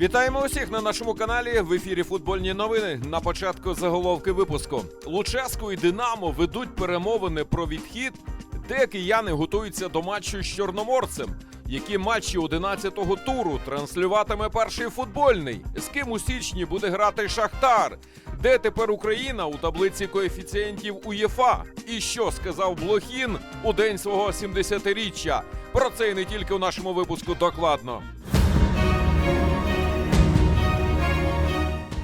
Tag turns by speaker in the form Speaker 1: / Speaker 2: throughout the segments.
Speaker 1: Вітаємо усіх на нашому каналі в ефірі футбольні новини. На початку заголовки випуску. Луческу і Динамо ведуть перемовини про відхід, де кияни готуються до матчу з чорноморцем. Які матчі 11-го туру транслюватиме перший футбольний? З ким у січні буде грати Шахтар? Де тепер Україна у таблиці коефіцієнтів УЄФА? І що сказав Блохін у день свого 70-річчя? Про це і не тільки у нашому випуску докладно.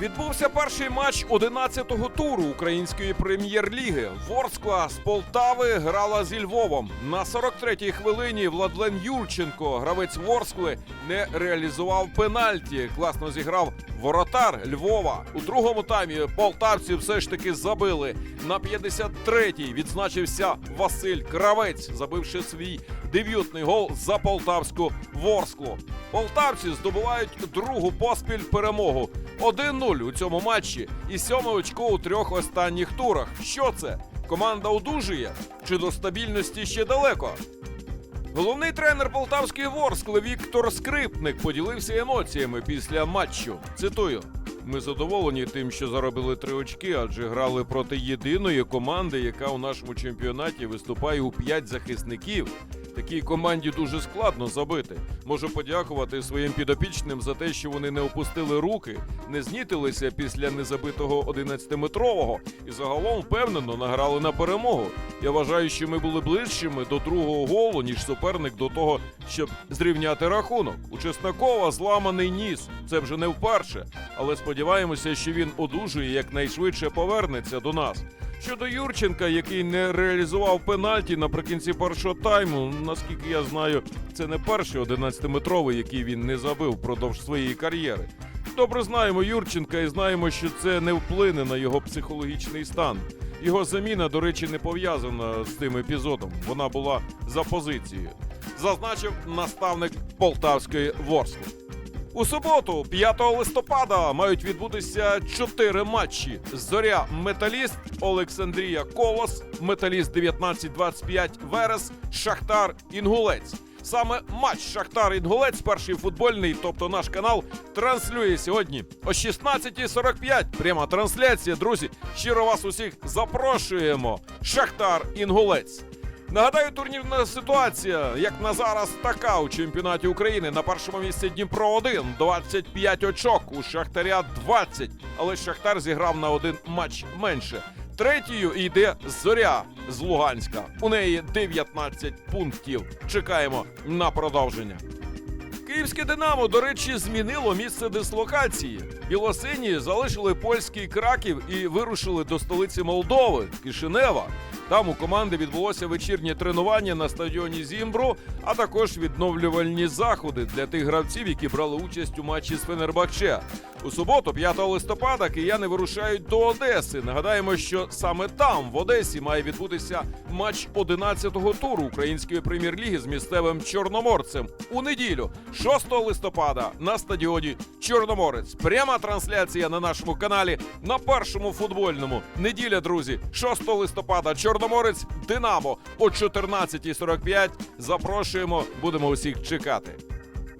Speaker 1: Відбувся перший матч 11-го туру української прем'єр-ліги. Ворскла з Полтави грала зі Львовом. На 43-й хвилині Владлен Юрченко, гравець Ворскли, не реалізував пенальті. Класно зіграв воротар Львова. У другому таймі полтавці все ж таки забили. На 53-й відзначився Василь Кравець, забивши свій дебютний гол за полтавську Ворсклу. Полтавці здобувають другу поспіль перемогу. 1-0 у цьому матчі і сьоме очко у трьох останніх турах. Що це? Команда одужує? Чи до стабільності ще далеко? Головний тренер полтавської Ворскли Віктор Скрипник поділився емоціями після матчу. Цитую. Ми задоволені тим, що заробили три очки, адже грали проти єдиної команди, яка у нашому чемпіонаті виступає у п'ять захисників. Такій команді дуже складно забити. Можу подякувати своїм підопічним за те, що вони не опустили руки, не знітилися після незабитого 11-метрового і загалом впевнено награли на перемогу. Я вважаю, що ми були ближчими до другого голу, ніж суперник до того, щоб зрівняти рахунок. У Чеснокова зламаний ніс. Це вже не вперше, але сподіваємося, що він одужує якнайшвидше повернеться до нас. Щодо Юрченка, який не реалізував пенальті наприкінці першого тайму, наскільки я знаю, це не перший 11-метровий, який він не забив впродовж своєї кар'єри. Добре знаємо Юрченка і знаємо, що це не вплине на його психологічний стан. Його заміна, до речі, не пов'язана з тим епізодом. Вона була за позицією. Зазначив наставник полтавської Ворскли. У суботу, 5 листопада, мають відбутися чотири матчі: Зоря Металіст, Олександрія Колос, Металіст 19-25 Верес, Шахтар Інгулець. Саме матч Шахтар Інгулець, перший футбольний, тобто наш канал, транслює сьогодні о 16.45. Пряма трансляція, друзі. Щиро вас усіх запрошуємо. Шахтар Інгулець. Нагадаю, турнірна ситуація, як на зараз, така у чемпіонаті України. На першому місці Дніпро 1 25 очок. У Шахтаря 20. Але Шахтар зіграв на один матч менше. Третьою йде Зоря з Луганська. У неї 19 пунктів. Чекаємо на продовження. Київське Динамо, до речі, змінило місце дислокації. Білосині залишили польський краків і вирушили до столиці Молдови Кишинева. Там у команди відбулося вечірнє тренування на стадіоні Зімбру, а також відновлювальні заходи для тих гравців, які брали участь у матчі з Фенербахче. У суботу, 5 листопада, кияни вирушають до Одеси. Нагадаємо, що саме там, в Одесі, має відбутися матч 11-го туру української прем'єр-ліги з місцевим чорноморцем. У неділю, 6 листопада, на стадіоні Чорноморець. Пряма трансляція на нашому каналі на першому футбольному. Неділя, друзі, 6 листопада, Чорноморець, Динамо о 14.45. Запрошуємо, будемо усіх чекати.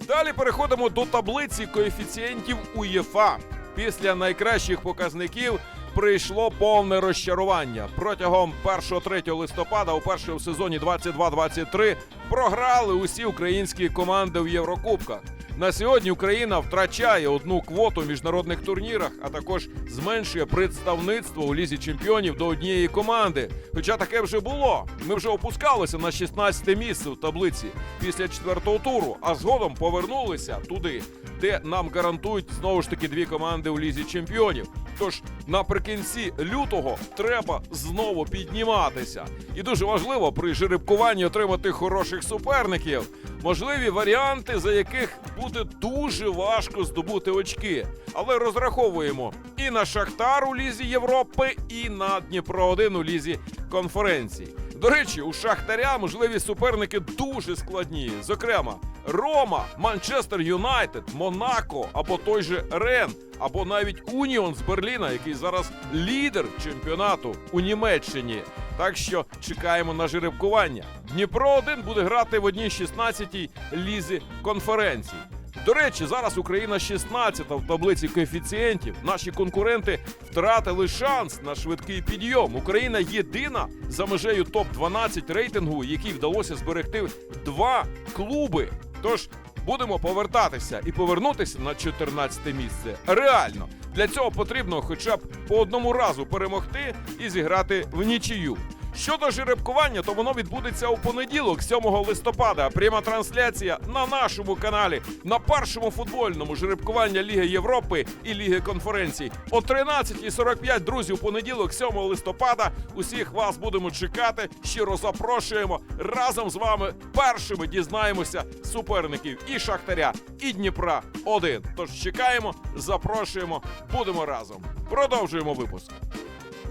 Speaker 1: Далі переходимо до таблиці коефіцієнтів УЄФА. Після найкращих показників прийшло повне розчарування. Протягом 1-3 листопада, у першому сезоні 22-23, програли усі українські команди в Єврокубках. На сьогодні Україна втрачає одну квоту в міжнародних турнірах, а також зменшує представництво у лізі чемпіонів до однієї команди. Хоча таке вже було. Ми вже опускалися на 16 місце в таблиці після четвертого туру, а згодом повернулися туди, де нам гарантують знову ж таки дві команди у лізі чемпіонів. Тож наприкінці лютого треба знову підніматися. І дуже важливо при жеребкуванні отримати хороших суперників. Можливі варіанти, за яких буде дуже важко здобути очки. Але розраховуємо і на Шахтар у Лізі Європи, і на Дніпро 1 у Лізі конференцій. До речі, у Шахтаря можливі суперники дуже складні. Зокрема, Рома, Манчестер Юнайтед, Монако або той же Рен, або навіть Уніон з Берліна, який зараз лідер чемпіонату у Німеччині. Так що чекаємо на жеребкування. Дніпро 1 буде грати в одній 16-й лізі конференцій. До речі, зараз Україна 16-та в таблиці коефіцієнтів. Наші конкуренти втратили шанс на швидкий підйом. Україна єдина за межею топ-12 рейтингу, якій вдалося зберегти два клуби. Тож будемо повертатися і повернутися на 14 місце. Реально для цього потрібно хоча б по одному разу перемогти і зіграти в нічию. Щодо жеребкування, то воно відбудеться у понеділок, 7 листопада. Пряма трансляція на нашому каналі на першому футбольному жеребкування Ліги Європи і Ліги конференцій. О 13.45, друзі, у понеділок, 7 листопада. Усіх вас будемо чекати. Щиро запрошуємо разом з вами першими дізнаємося суперників і Шахтаря, і Дніпра 1. Тож чекаємо, запрошуємо, будемо разом. Продовжуємо випуск.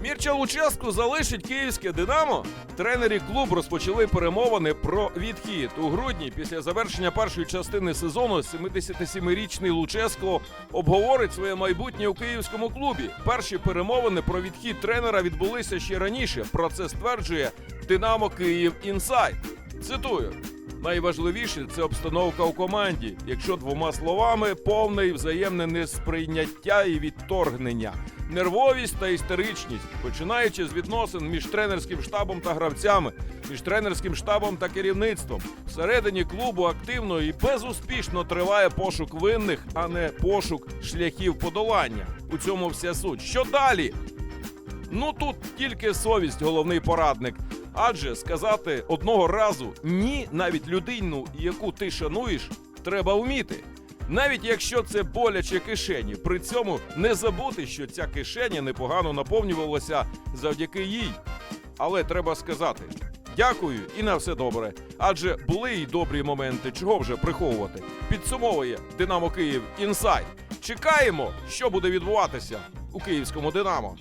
Speaker 1: Мірча Луческу залишить київське Динамо. Тренері клубу розпочали перемовини про відхід у грудні. Після завершення першої частини сезону 77-річний Луческо обговорить своє майбутнє у київському клубі. Перші перемовини про відхід тренера відбулися ще раніше. Про це стверджує Динамо Київ Інсайт. Цитую. Найважливіше це обстановка у команді. Якщо двома словами, повне і взаємне несприйняття і відторгнення, нервовість та істеричність, починаючи з відносин між тренерським штабом та гравцями, між тренерським штабом та керівництвом. Всередині клубу активно і безуспішно триває пошук винних, а не пошук шляхів подолання. У цьому вся суть. Що далі? Ну тут тільки совість, головний порадник. Адже сказати одного разу ні, навіть людину, яку ти шануєш, треба вміти. Навіть якщо це боляче кишені, при цьому не забути, що ця кишеня непогано наповнювалася завдяки їй. Але треба сказати дякую і на все добре. Адже були й добрі моменти, чого вже приховувати. Підсумовує Динамо Київ Інсайт. Чекаємо, що буде відбуватися у київському Динамо.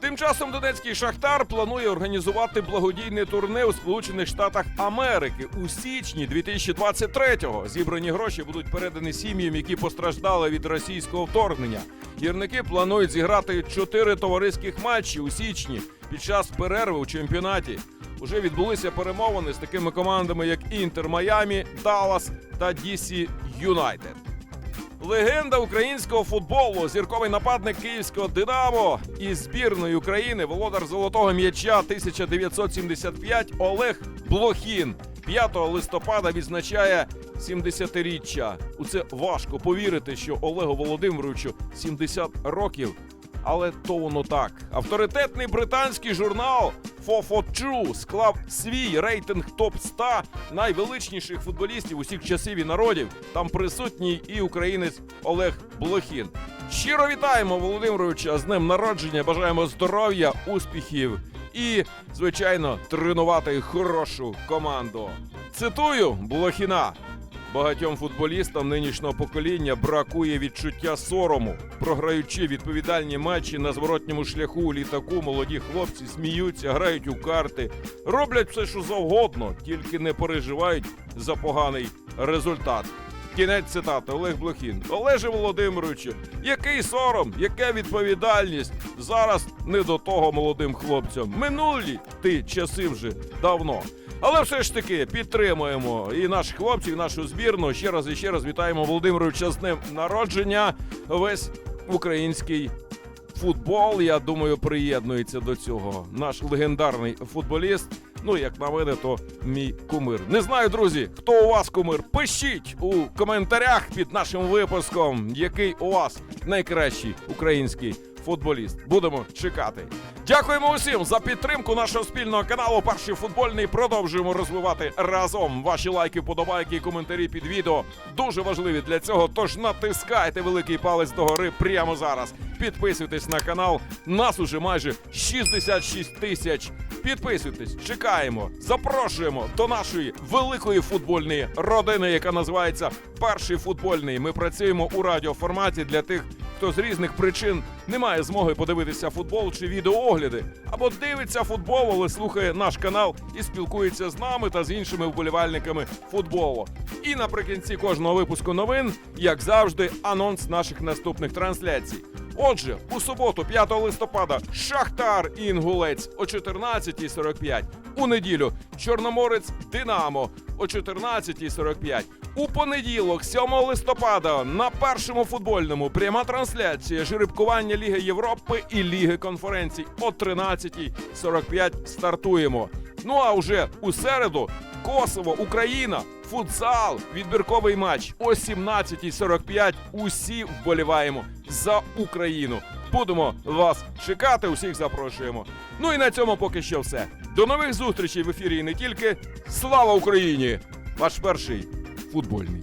Speaker 1: Тим часом Донецький Шахтар планує організувати благодійне турне у Сполучених Штатах Америки у січні 2023-го. Зібрані гроші будуть передані сім'ям, які постраждали від російського вторгнення. Гірники планують зіграти чотири товариських матчі у січні під час перерви у чемпіонаті. Уже відбулися перемовини з такими командами, як Інтер Майамі, Даллас та DC Юнайтед. Легенда українського футболу, зірковий нападник київського Динамо із збірної України, володар золотого м'яча 1975 Олег Блохін. 5 листопада відзначає 70-річчя. У це важко повірити, що Олегу Володимировичу 70 років. Але то воно так. Авторитетний британський журнал Фофочу склав свій рейтинг топ 100 найвеличніших футболістів усіх часів і народів. Там присутній і українець Олег Блохін. Щиро вітаємо Володимировича з днем народження. Бажаємо здоров'я, успіхів і, звичайно, тренувати хорошу команду. Цитую Блохіна. Багатьом футболістам нинішнього покоління бракує відчуття сорому. Програючи відповідальні матчі на зворотньому шляху у літаку, молоді хлопці сміються, грають у карти, роблять все, що завгодно, тільки не переживають за поганий результат. Кінець цитати Олег Блохін. Олеже Володимировичу, який сором, яка відповідальність зараз не до того молодим хлопцям. Минулі ти часи вже давно. Але все ж таки підтримуємо і наших хлопців, і нашу збірну. Ще раз і ще раз вітаємо Володимировича з днем народження. Весь український футбол, я думаю, приєднується до цього. Наш легендарний футболіст Ну, як на мене, то мій кумир. Не знаю, друзі, хто у вас кумир. Пишіть у коментарях під нашим випуском, який у вас найкращий український футболіст. Будемо чекати. Дякуємо усім за підтримку нашого спільного каналу. Перший футбольний. Продовжуємо розвивати разом. Ваші лайки, вподобайки і коментарі під відео дуже важливі для цього. Тож натискайте великий палець догори прямо зараз. Підписуйтесь на канал. Нас уже майже 66 тисяч. Підписуйтесь, чекаємо, запрошуємо до нашої великої футбольної родини, яка називається Перший футбольний. Ми працюємо у радіоформаті для тих, хто з різних причин не має змоги подивитися футбол чи відеоогляди, або дивиться футбол, але слухає наш канал і спілкується з нами та з іншими вболівальниками футболу. І наприкінці кожного випуску новин, як завжди, анонс наших наступних трансляцій. Отже, у суботу, 5 листопада, Шахтар Інгулець о 14.45. У неділю Чорноморець Динамо о 14.45. У понеділок, 7 листопада, на першому футбольному пряма трансляція жеребкування Ліги Європи і Ліги конференцій о 13.45 стартуємо. Ну а вже у середу Косово, Україна, футзал, відбірковий матч о 17.45. Усі вболіваємо за Україну. Будемо вас чекати, усіх запрошуємо. Ну і на цьому поки що все. До нових зустрічей в ефірі і не тільки. Слава Україні! Ваш перший футбольний.